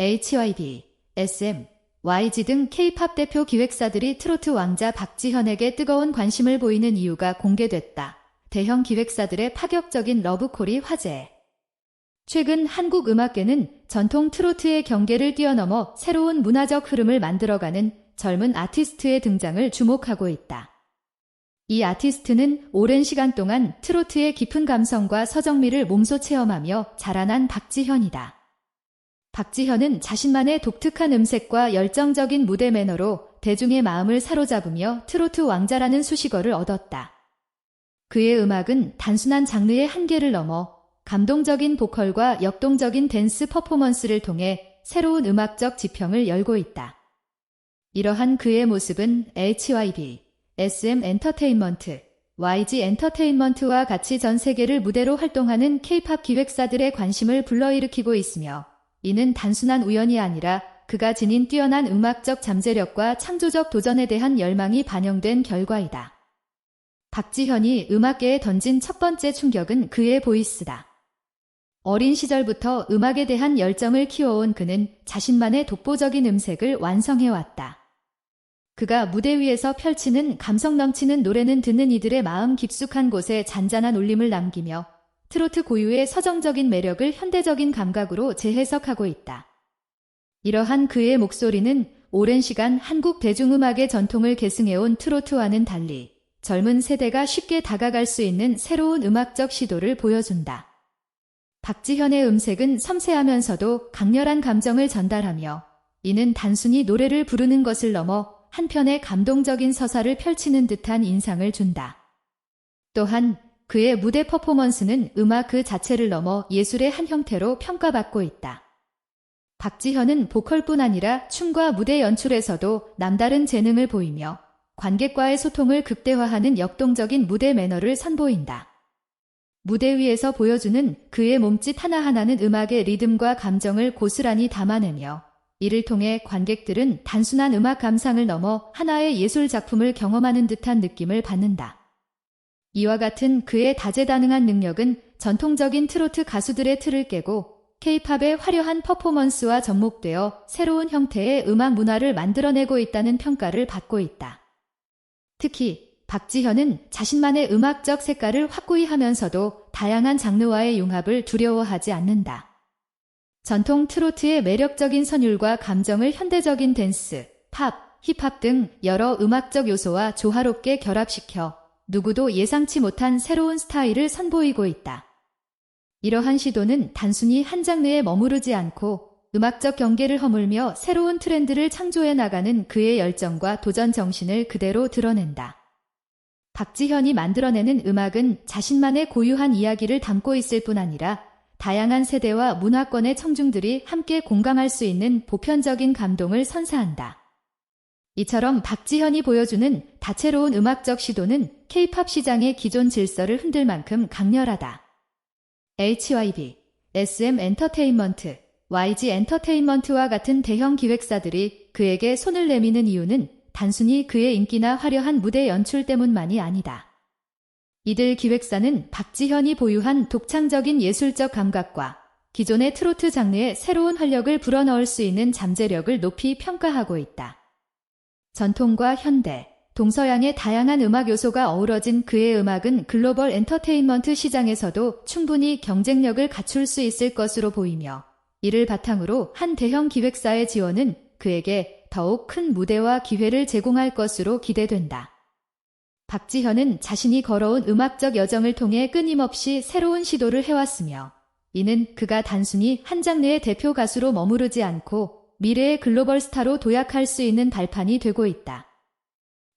HYB, SM, YG 등 K-팝 대표 기획사들이 트로트 왕자 박지현에게 뜨거운 관심을 보이는 이유가 공개됐다. 대형 기획사들의 파격적인 러브콜이 화제. 최근 한국 음악계는 전통 트로트의 경계를 뛰어넘어 새로운 문화적 흐름을 만들어가는 젊은 아티스트의 등장을 주목하고 있다. 이 아티스트는 오랜 시간 동안 트로트의 깊은 감성과 서정미를 몸소 체험하며 자라난 박지현이다. 박지현은 자신만의 독특한 음색과 열정적인 무대 매너로 대중의 마음을 사로잡으며 트로트 왕자라는 수식어를 얻었다. 그의 음악은 단순한 장르의 한계를 넘어 감동적인 보컬과 역동적인 댄스 퍼포먼스를 통해 새로운 음악적 지평을 열고 있다. 이러한 그의 모습은 HYB, SM 엔터테인먼트, YG 엔터테인먼트와 같이 전 세계를 무대로 활동하는 K-팝 기획사들의 관심을 불러일으키고 있으며 이는 단순한 우연이 아니라 그가 지닌 뛰어난 음악적 잠재력과 창조적 도전에 대한 열망이 반영된 결과이다. 박지현이 음악계에 던진 첫 번째 충격은 그의 보이스다. 어린 시절부터 음악에 대한 열정을 키워온 그는 자신만의 독보적인 음색을 완성해왔다. 그가 무대 위에서 펼치는 감성 넘치는 노래는 듣는 이들의 마음 깊숙한 곳에 잔잔한 울림을 남기며 트로트 고유의 서정적인 매력을 현대적인 감각으로 재해석하고 있다. 이러한 그의 목소리는 오랜 시간 한국 대중음악의 전통을 계승해온 트로트와는 달리 젊은 세대가 쉽게 다가갈 수 있는 새로운 음악적 시도를 보여준다. 박지현의 음색은 섬세하면서도 강렬한 감정을 전달하며 이는 단순히 노래를 부르는 것을 넘어 한편의 감동적인 서사를 펼치는 듯한 인상을 준다. 또한 그의 무대 퍼포먼스는 음악 그 자체를 넘어 예술의 한 형태로 평가받고 있다. 박지현은 보컬뿐 아니라 춤과 무대 연출에서도 남다른 재능을 보이며 관객과의 소통을 극대화하는 역동적인 무대 매너를 선보인다. 무대 위에서 보여주는 그의 몸짓 하나하나는 음악의 리듬과 감정을 고스란히 담아내며 이를 통해 관객들은 단순한 음악 감상을 넘어 하나의 예술 작품을 경험하는 듯한 느낌을 받는다. 이와 같은 그의 다재다능한 능력은 전통적인 트로트 가수들의 틀을 깨고 케이팝의 화려한 퍼포먼스와 접목되어 새로운 형태의 음악 문화를 만들어내고 있다는 평가를 받고 있다. 특히 박지현은 자신만의 음악적 색깔을 확고히 하면서도 다양한 장르와의 융합을 두려워하지 않는다. 전통 트로트의 매력적인 선율과 감정을 현대적인 댄스, 팝, 힙합 등 여러 음악적 요소와 조화롭게 결합시켜 누구도 예상치 못한 새로운 스타일을 선보이고 있다. 이러한 시도는 단순히 한 장르에 머무르지 않고 음악적 경계를 허물며 새로운 트렌드를 창조해 나가는 그의 열정과 도전 정신을 그대로 드러낸다. 박지현이 만들어내는 음악은 자신만의 고유한 이야기를 담고 있을 뿐 아니라 다양한 세대와 문화권의 청중들이 함께 공감할 수 있는 보편적인 감동을 선사한다. 이처럼 박지현이 보여주는 다채로운 음악적 시도는 K-팝 시장의 기존 질서를 흔들 만큼 강렬하다. HYB, SM 엔터테인먼트, YG 엔터테인먼트와 같은 대형 기획사들이 그에게 손을 내미는 이유는 단순히 그의 인기나 화려한 무대 연출 때문만이 아니다. 이들 기획사는 박지현이 보유한 독창적인 예술적 감각과 기존의 트로트 장르에 새로운 활력을 불어넣을 수 있는 잠재력을 높이 평가하고 있다. 전통과 현대, 동서양의 다양한 음악 요소가 어우러진 그의 음악은 글로벌 엔터테인먼트 시장에서도 충분히 경쟁력을 갖출 수 있을 것으로 보이며 이를 바탕으로 한 대형 기획사의 지원은 그에게 더욱 큰 무대와 기회를 제공할 것으로 기대된다. 박지현은 자신이 걸어온 음악적 여정을 통해 끊임없이 새로운 시도를 해왔으며 이는 그가 단순히 한 장르의 대표 가수로 머무르지 않고 미래의 글로벌 스타로 도약할 수 있는 발판이 되고 있다.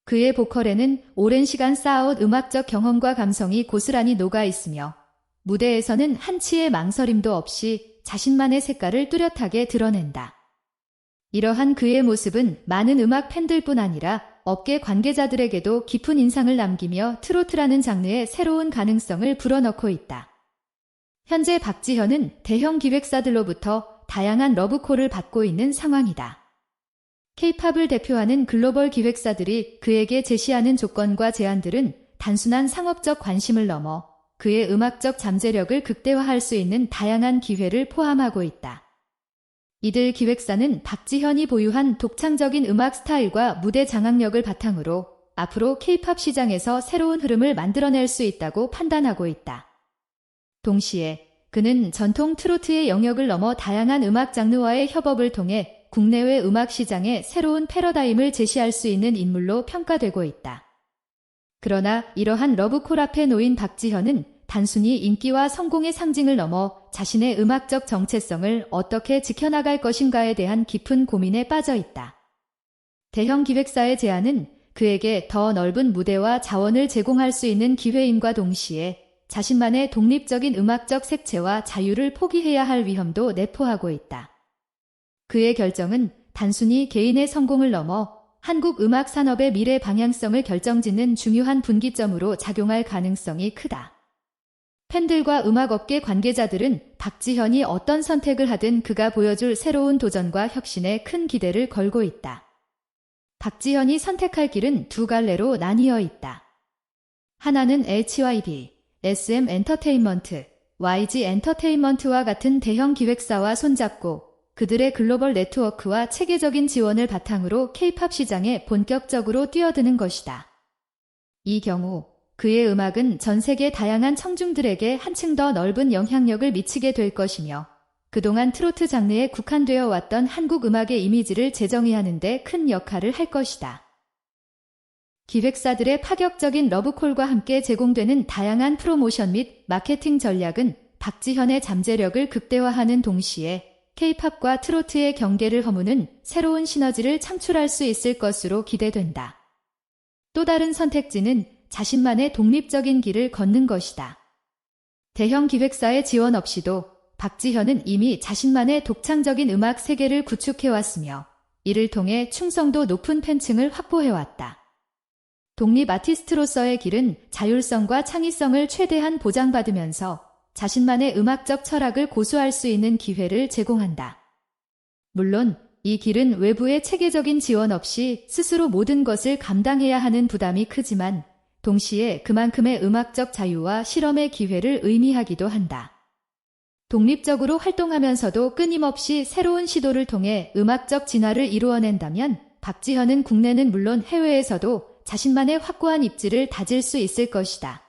그의 보컬에는 오랜 시간 쌓아온 음악적 경험과 감성이 고스란히 녹아 있으며 무대에서는 한치의 망설임도 없이 자신만의 색깔을 뚜렷하게 드러낸다. 이러한 그의 모습은 많은 음악 팬들뿐 아니라 업계 관계자들에게도 깊은 인상을 남기며 트로트라는 장르의 새로운 가능성을 불어넣고 있다. 현재 박지현은 대형 기획사들로부터 다양한 러브콜을 받고 있는 상황이다. 케이팝을 대표하는 글로벌 기획사들이 그에게 제시하는 조건과 제안들은 단순한 상업적 관심을 넘어 그의 음악적 잠재력을 극대화할 수 있는 다양한 기회를 포함하고 있다. 이들 기획사는 박지현이 보유한 독창적인 음악 스타일과 무대 장악력을 바탕으로 앞으로 케이팝 시장에서 새로운 흐름을 만들어낼 수 있다고 판단하고 있다. 동시에 그는 전통 트로트의 영역을 넘어 다양한 음악 장르와의 협업을 통해 국내외 음악 시장에 새로운 패러다임을 제시할 수 있는 인물로 평가되고 있다. 그러나 이러한 러브콜 앞에 놓인 박지현은 단순히 인기와 성공의 상징을 넘어 자신의 음악적 정체성을 어떻게 지켜나갈 것인가에 대한 깊은 고민에 빠져 있다. 대형 기획사의 제안은 그에게 더 넓은 무대와 자원을 제공할 수 있는 기회임과 동시에 자신만의 독립적인 음악적 색채와 자유를 포기해야 할 위험도 내포하고 있다. 그의 결정은 단순히 개인의 성공을 넘어 한국 음악 산업의 미래 방향성을 결정짓는 중요한 분기점으로 작용할 가능성이 크다. 팬들과 음악업계 관계자들은 박지현이 어떤 선택을 하든 그가 보여줄 새로운 도전과 혁신에 큰 기대를 걸고 있다. 박지현이 선택할 길은 두 갈래로 나뉘어 있다. 하나는 HYB, SM 엔터테인먼트, YG 엔터테인먼트와 같은 대형 기획사와 손잡고 그들의 글로벌 네트워크와 체계적인 지원을 바탕으로 케이팝 시장에 본격적으로 뛰어드는 것이다. 이 경우 그의 음악은 전 세계 다양한 청중들에게 한층 더 넓은 영향력을 미치게 될 것이며 그동안 트로트 장르에 국한되어 왔던 한국 음악의 이미지를 재정의하는 데 큰 역할을 할 것이다. 기획사들의 파격적인 러브콜과 함께 제공되는 다양한 프로모션 및 마케팅 전략은 박지현의 잠재력을 극대화하는 동시에 케이팝과 트로트의 경계를 허무는 새로운 시너지를 창출할 수 있을 것으로 기대된다. 또 다른 선택지는 자신만의 독립적인 길을 걷는 것이다. 대형 기획사의 지원 없이도 박지현은 이미 자신만의 독창적인 음악 세계를 구축해왔으며 이를 통해 충성도 높은 팬층을 확보해왔다. 독립 아티스트로서의 길은 자율성과 창의성을 최대한 보장받으면서 자신만의 음악적 철학을 고수할 수 있는 기회를 제공한다. 물론 이 길은 외부의 체계적인 지원 없이 스스로 모든 것을 감당해야 하는 부담이 크지만 동시에 그만큼의 음악적 자유와 실험의 기회를 의미하기도 한다. 독립적으로 활동하면서도 끊임없이 새로운 시도를 통해 음악적 진화를 이루어낸다면 박지현은 국내는 물론 해외에서도 자신만의 확고한 입지를 다질 수 있을 것이다.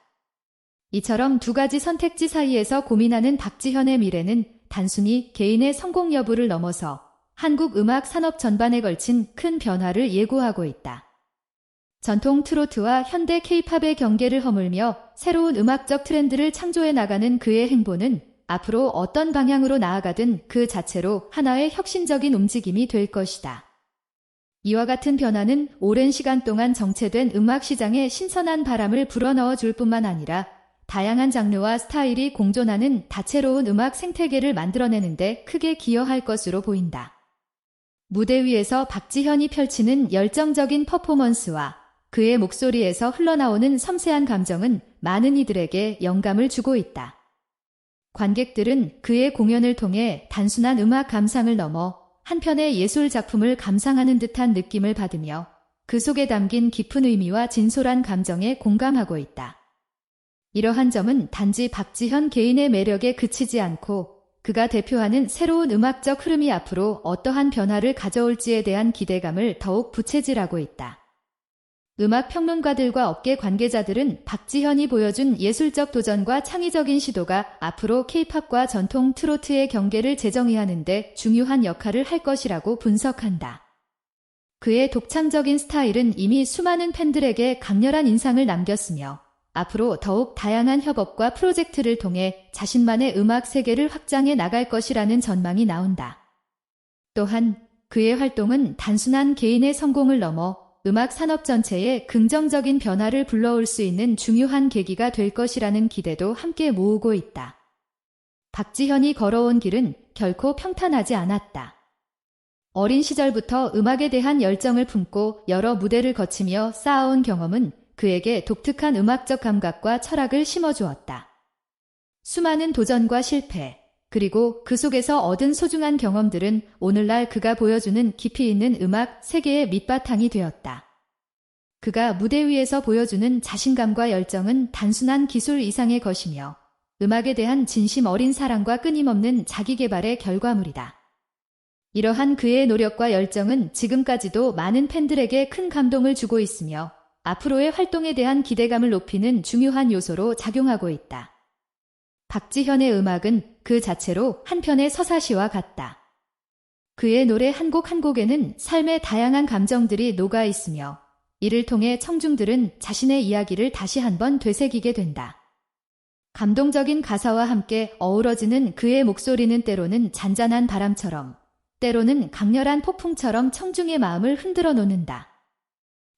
이처럼 두 가지 선택지 사이에서 고민하는 박지현의 미래는 단순히 개인의 성공 여부를 넘어서 한국 음악 산업 전반에 걸친 큰 변화를 예고하고 있다. 전통 트로트와 현대 케이팝의 경계를 허물며 새로운 음악적 트렌드를 창조해 나가는 그의 행보는 앞으로 어떤 방향으로 나아가든 그 자체로 하나의 혁신적인 움직임이 될 것이다. 이와 같은 변화는 오랜 시간 동안 정체된 음악 시장에 신선한 바람을 불어넣어 줄 뿐만 아니라 다양한 장르와 스타일이 공존하는 다채로운 음악 생태계를 만들어내는데 크게 기여할 것으로 보인다. 무대 위에서 박지현이 펼치는 열정적인 퍼포먼스와 그의 목소리에서 흘러나오는 섬세한 감정은 많은 이들에게 영감을 주고 있다. 관객들은 그의 공연을 통해 단순한 음악 감상을 넘어 한편의 예술 작품을 감상하는 듯한 느낌을 받으며 그 속에 담긴 깊은 의미와 진솔한 감정에 공감하고 있다. 이러한 점은 단지 박지현 개인의 매력에 그치지 않고 그가 대표하는 새로운 음악적 흐름이 앞으로 어떠한 변화를 가져올지에 대한 기대감을 더욱 부채질하고 있다. 음악 평론가들과 업계 관계자들은 박지현이 보여준 예술적 도전과 창의적인 시도가 앞으로 케이팝과 전통 트로트의 경계를 재정의하는데 중요한 역할을 할 것이라고 분석한다. 그의 독창적인 스타일은 이미 수많은 팬들에게 강렬한 인상을 남겼으며 앞으로 더욱 다양한 협업과 프로젝트를 통해 자신만의 음악 세계를 확장해 나갈 것이라는 전망이 나온다. 또한 그의 활동은 단순한 개인의 성공을 넘어 음악 산업 전체에 긍정적인 변화를 불러올 수 있는 중요한 계기가 될 것이라는 기대도 함께 모으고 있다. 박지현이 걸어온 길은 결코 평탄하지 않았다. 어린 시절부터 음악에 대한 열정을 품고 여러 무대를 거치며 쌓아온 경험은 그에게 독특한 음악적 감각과 철학을 심어주었다. 수많은 도전과 실패, 그리고 그 속에서 얻은 소중한 경험들은 오늘날 그가 보여주는 깊이 있는 음악 세계의 밑바탕이 되었다. 그가 무대 위에서 보여주는 자신감과 열정은 단순한 기술 이상의 것이며 음악에 대한 진심 어린 사랑과 끊임없는 자기 개발의 결과물이다. 이러한 그의 노력과 열정은 지금까지도 많은 팬들에게 큰 감동을 주고 있으며 앞으로의 활동에 대한 기대감을 높이는 중요한 요소로 작용하고 있다. 박지현의 음악은 그 자체로 한편의 서사시와 같다. 그의 노래 한 곡 한 곡에는 삶의 다양한 감정들이 녹아 있으며 이를 통해 청중들은 자신의 이야기를 다시 한번 되새기게 된다. 감동적인 가사와 함께 어우러지는 그의 목소리는 때로는 잔잔한 바람처럼, 때로는 강렬한 폭풍처럼 청중의 마음을 흔들어 놓는다.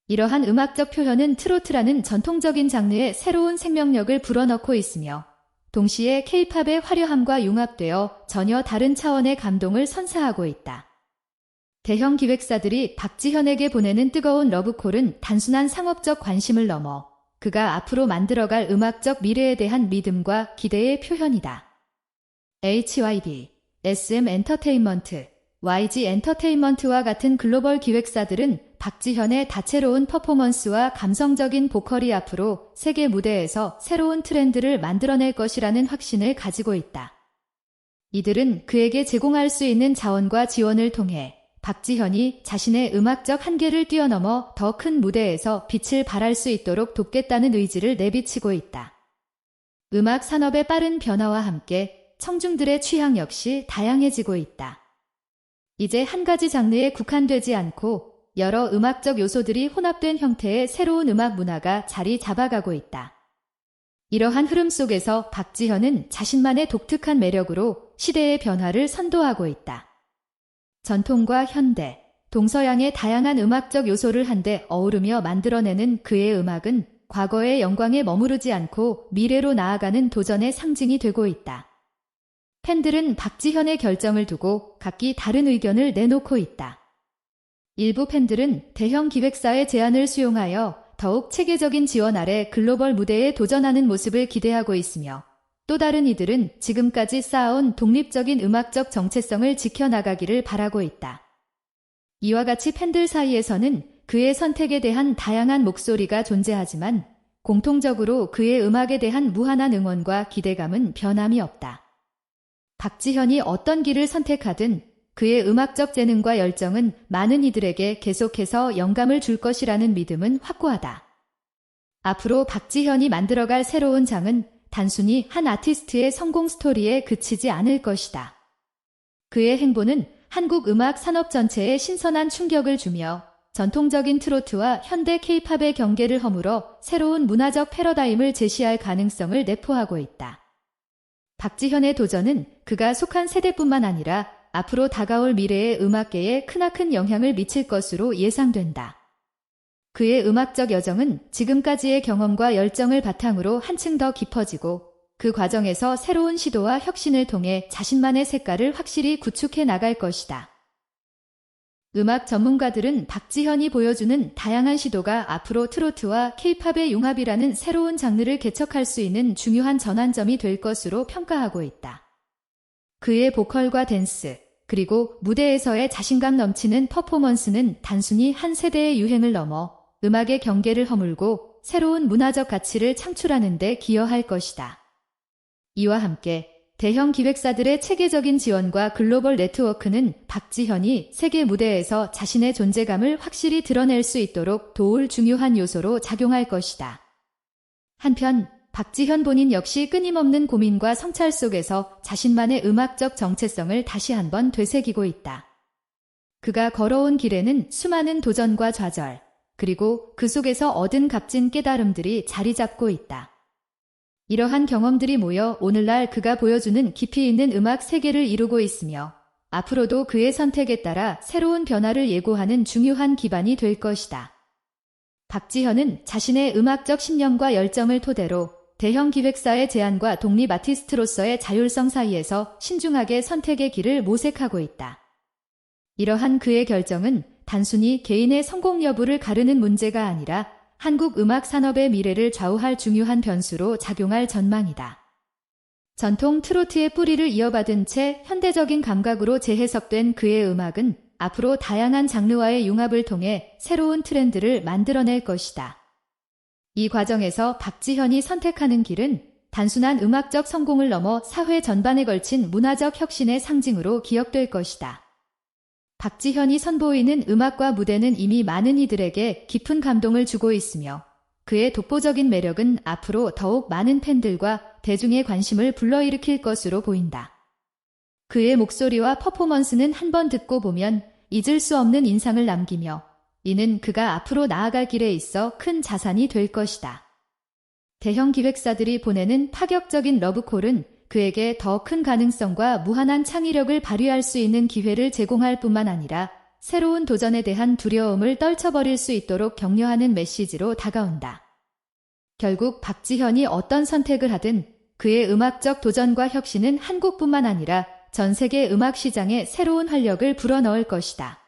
이러한 음악적 표현은 트로트라는 전통적인 장르에 새로운 생명력을 불어넣고 있으며, 동시에 케이팝의 화려함과 융합되어 전혀 다른 차원의 감동을 선사하고 있다. 대형 기획사들이 박지현에게 보내는 뜨거운 러브콜은 단순한 상업적 관심을 넘어 그가 앞으로 만들어갈 음악적 미래에 대한 믿음과 기대의 표현이다. HYB, SM 엔터테인먼트, YG 엔터테인먼트와 같은 글로벌 기획사들은 박지현의 다채로운 퍼포먼스와 감성적인 보컬이 앞으로 세계 무대에서 새로운 트렌드를 만들어낼 것이라는 확신을 가지고 있다. 이들은 그에게 제공할 수 있는 자원과 지원을 통해 박지현이 자신의 음악적 한계를 뛰어넘어 더 큰 무대에서 빛을 발할 수 있도록 돕겠다는 의지를 내비치고 있다. 음악 산업의 빠른 변화와 함께 청중들의 취향 역시 다양해지고 있다. 이제 한 가지 장르에 국한되지 않고 여러 음악적 요소들이 혼합된 형태의 새로운 음악 문화가 자리 잡아가고 있다. 이러한 흐름 속에서 박지현은 자신만의 독특한 매력으로 시대의 변화를 선도하고 있다. 전통과 현대, 동서양의 다양한 음악적 요소를 한데 어우르며 만들어내는 그의 음악은 과거의 영광에 머무르지 않고 미래로 나아가는 도전의 상징이 되고 있다. 팬들은 박지현의 결정을 두고 각기 다른 의견을 내놓고 있다. 일부 팬들은 대형 기획사의 제안을 수용하여 더욱 체계적인 지원 아래 글로벌 무대에 도전하는 모습을 기대하고 있으며 또 다른 이들은 지금까지 쌓아온 독립적인 음악적 정체성을 지켜나가기를 바라고 있다. 이와 같이 팬들 사이에서는 그의 선택에 대한 다양한 목소리가 존재하지만 공통적으로 그의 음악에 대한 무한한 응원과 기대감은 변함이 없다. 박지현이 어떤 길을 선택하든 그의 음악적 재능과 열정은 많은 이들에게 계속해서 영감을 줄 것이라는 믿음은 확고하다. 앞으로 박지현이 만들어갈 새로운 장은 단순히 한 아티스트의 성공 스토리에 그치지 않을 것이다. 그의 행보는 한국 음악 산업 전체에 신선한 충격을 주며 전통적인 트로트와 현대 케이팝의 경계를 허물어 새로운 문화적 패러다임을 제시할 가능성을 내포하고 있다. 박지현의 도전은 그가 속한 세대뿐만 아니라 앞으로 다가올 미래의 음악계에 크나큰 영향을 미칠 것으로 예상된다. 그의 음악적 여정은 지금까지의 경험과 열정을 바탕으로 한층 더 깊어지고 그 과정에서 새로운 시도와 혁신을 통해 자신만의 색깔을 확실히 구축해 나갈 것이다. 음악 전문가들은 박지현이 보여주는 다양한 시도가 앞으로 트로트와 케이팝의 융합이라는 새로운 장르를 개척할 수 있는 중요한 전환점이 될 것으로 평가하고 있다. 그의 보컬과 댄스, 그리고 무대에서의 자신감 넘치는 퍼포먼스는 단순히 한 세대의 유행을 넘어 음악의 경계를 허물고 새로운 문화적 가치를 창출하는 데 기여할 것이다. 이와 함께 대형 기획사들의 체계적인 지원과 글로벌 네트워크는 박지현이 세계 무대에서 자신의 존재감을 확실히 드러낼 수 있도록 도울 중요한 요소로 작용할 것이다. 한편 박지현 본인 역시 끊임없는 고민과 성찰 속에서 자신만의 음악적 정체성을 다시 한번 되새기고 있다. 그가 걸어온 길에는 수많은 도전과 좌절, 그리고 그 속에서 얻은 값진 깨달음들이 자리 잡고 있다. 이러한 경험들이 모여 오늘날 그가 보여주는 깊이 있는 음악 세계를 이루고 있으며 앞으로도 그의 선택에 따라 새로운 변화를 예고하는 중요한 기반이 될 것이다. 박지현은 자신의 음악적 신념과 열정을 토대로 대형 기획사의 제안과 독립 아티스트로서의 자율성 사이에서 신중하게 선택의 길을 모색하고 있다. 이러한 그의 결정은 단순히 개인의 성공 여부를 가르는 문제가 아니라 한국 음악 산업의 미래를 좌우할 중요한 변수로 작용할 전망이다. 전통 트로트의 뿌리를 이어받은 채 현대적인 감각으로 재해석된 그의 음악은 앞으로 다양한 장르와의 융합을 통해 새로운 트렌드를 만들어낼 것이다. 이 과정에서 박지현이 선택하는 길은 단순한 음악적 성공을 넘어 사회 전반에 걸친 문화적 혁신의 상징으로 기억될 것이다. 박지현이 선보이는 음악과 무대는 이미 많은 이들에게 깊은 감동을 주고 있으며 그의 독보적인 매력은 앞으로 더욱 많은 팬들과 대중의 관심을 불러일으킬 것으로 보인다. 그의 목소리와 퍼포먼스는 한 번 듣고 보면 잊을 수 없는 인상을 남기며 이는 그가 앞으로 나아갈 길에 있어 큰 자산이 될 것이다. 대형 기획사들이 보내는 파격적인 러브콜은 그에게 더 큰 가능성과 무한한 창의력을 발휘할 수 있는 기회를 제공할 뿐만 아니라 새로운 도전에 대한 두려움을 떨쳐버릴 수 있도록 격려하는 메시지로 다가온다. 결국 박지현이 어떤 선택을 하든 그의 음악적 도전과 혁신은 한국뿐만 아니라 전 세계 음악 시장에 새로운 활력을 불어넣을 것이다.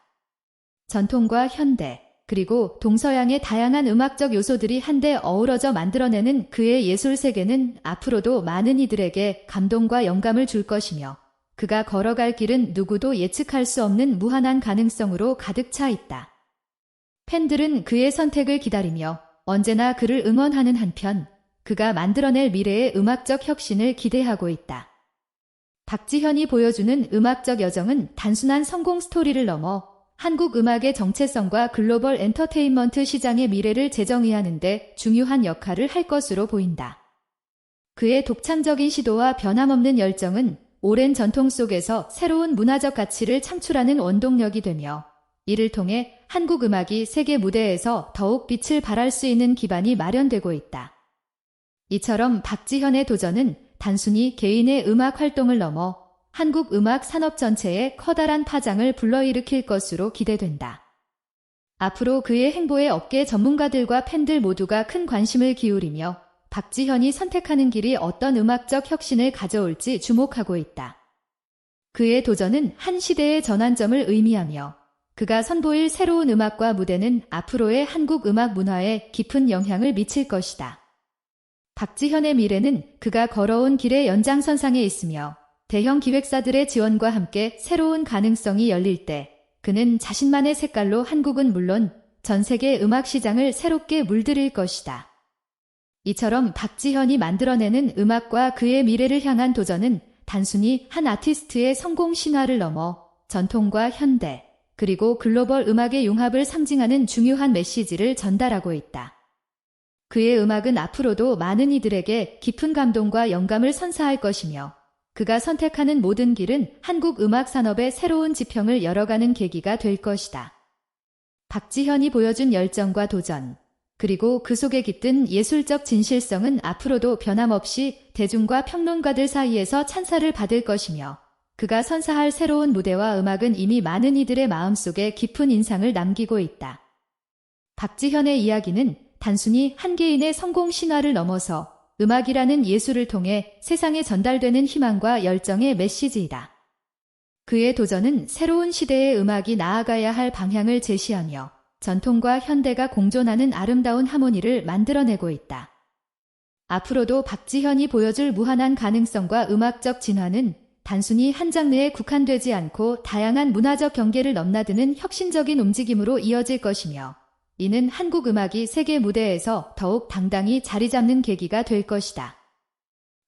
전통과 현대, 그리고 동서양의 다양한 음악적 요소들이 한데 어우러져 만들어내는 그의 예술 세계는 앞으로도 많은 이들에게 감동과 영감을 줄 것이며 그가 걸어갈 길은 누구도 예측할 수 없는 무한한 가능성으로 가득 차 있다. 팬들은 그의 선택을 기다리며 언제나 그를 응원하는 한편 그가 만들어낼 미래의 음악적 혁신을 기대하고 있다. 박지현이 보여주는 음악적 여정은 단순한 성공 스토리를 넘어 한국 음악의 정체성과 글로벌 엔터테인먼트 시장의 미래를 재정의하는데 중요한 역할을 할 것으로 보인다. 그의 독창적인 시도와 변함없는 열정은 오랜 전통 속에서 새로운 문화적 가치를 창출하는 원동력이 되며 이를 통해 한국 음악이 세계 무대에서 더욱 빛을 발할 수 있는 기반이 마련되고 있다. 이처럼 박지현의 도전은 단순히 개인의 음악 활동을 넘어 한국 음악 산업 전체에 커다란 파장을 불러일으킬 것으로 기대된다. 앞으로 그의 행보에 업계 전문가들과 팬들 모두가 큰 관심을 기울이며 박지현이 선택하는 길이 어떤 음악적 혁신을 가져올지 주목하고 있다. 그의 도전은 한 시대의 전환점을 의미하며 그가 선보일 새로운 음악과 무대는 앞으로의 한국 음악 문화에 깊은 영향을 미칠 것이다. 박지현의 미래는 그가 걸어온 길의 연장선상에 있으며 대형 기획사들의 지원과 함께 새로운 가능성이 열릴 때 그는 자신만의 색깔로 한국은 물론 전 세계 음악 시장을 새롭게 물들일 것이다. 이처럼 박지현이 만들어내는 음악과 그의 미래를 향한 도전은 단순히 한 아티스트의 성공 신화를 넘어 전통과 현대, 그리고 글로벌 음악의 융합을 상징하는 중요한 메시지를 전달하고 있다. 그의 음악은 앞으로도 많은 이들에게 깊은 감동과 영감을 선사할 것이며 그가 선택하는 모든 길은 한국 음악 산업의 새로운 지평을 열어가는 계기가 될 것이다. 박지현이 보여준 열정과 도전, 그리고 그 속에 깃든 예술적 진실성은 앞으로도 변함없이 대중과 평론가들 사이에서 찬사를 받을 것이며 그가 선사할 새로운 무대와 음악은 이미 많은 이들의 마음속에 깊은 인상을 남기고 있다. 박지현의 이야기는 단순히 한 개인의 성공 신화를 넘어서 음악이라는 예술을 통해 세상에 전달되는 희망과 열정의 메시지이다. 그의 도전은 새로운 시대의 음악이 나아가야 할 방향을 제시하며 전통과 현대가 공존하는 아름다운 하모니를 만들어내고 있다. 앞으로도 박지현이 보여줄 무한한 가능성과 음악적 진화는 단순히 한 장르에 국한되지 않고 다양한 문화적 경계를 넘나드는 혁신적인 움직임으로 이어질 것이며 이는 한국 음악이 세계 무대에서 더욱 당당히 자리 잡는 계기가 될 것이다.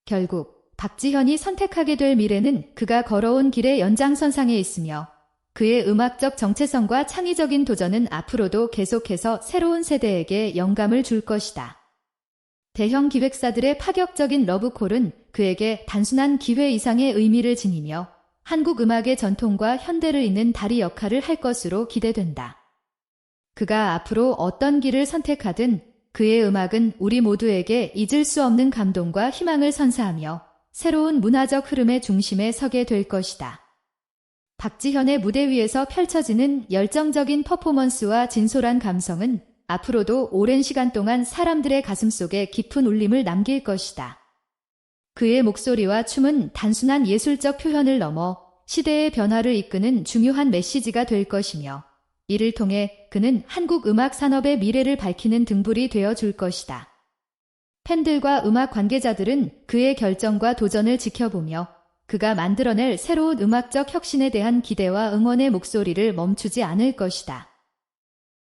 결국 박지현이 선택하게 될 미래는 그가 걸어온 길의 연장선상에 있으며 그의 음악적 정체성과 창의적인 도전은 앞으로도 계속해서 새로운 세대에게 영감을 줄 것이다. 대형 기획사들의 파격적인 러브콜은 그에게 단순한 기회 이상의 의미를 지니며 한국 음악의 전통과 현대를 잇는 다리 역할을 할 것으로 기대된다. 그가 앞으로 어떤 길을 선택하든 그의 음악은 우리 모두에게 잊을 수 없는 감동과 희망을 선사하며 새로운 문화적 흐름의 중심에 서게 될 것이다. 박지현의 무대 위에서 펼쳐지는 열정적인 퍼포먼스와 진솔한 감성은 앞으로도 오랜 시간 동안 사람들의 가슴 속에 깊은 울림을 남길 것이다. 그의 목소리와 춤은 단순한 예술적 표현을 넘어 시대의 변화를 이끄는 중요한 메시지가 될 것이며 이를 통해 그는 한국 음악 산업의 미래를 밝히는 등불이 되어 줄 것이다. 팬들과 음악 관계자들은 그의 결정과 도전을 지켜보며 그가 만들어낼 새로운 음악적 혁신에 대한 기대와 응원의 목소리를 멈추지 않을 것이다.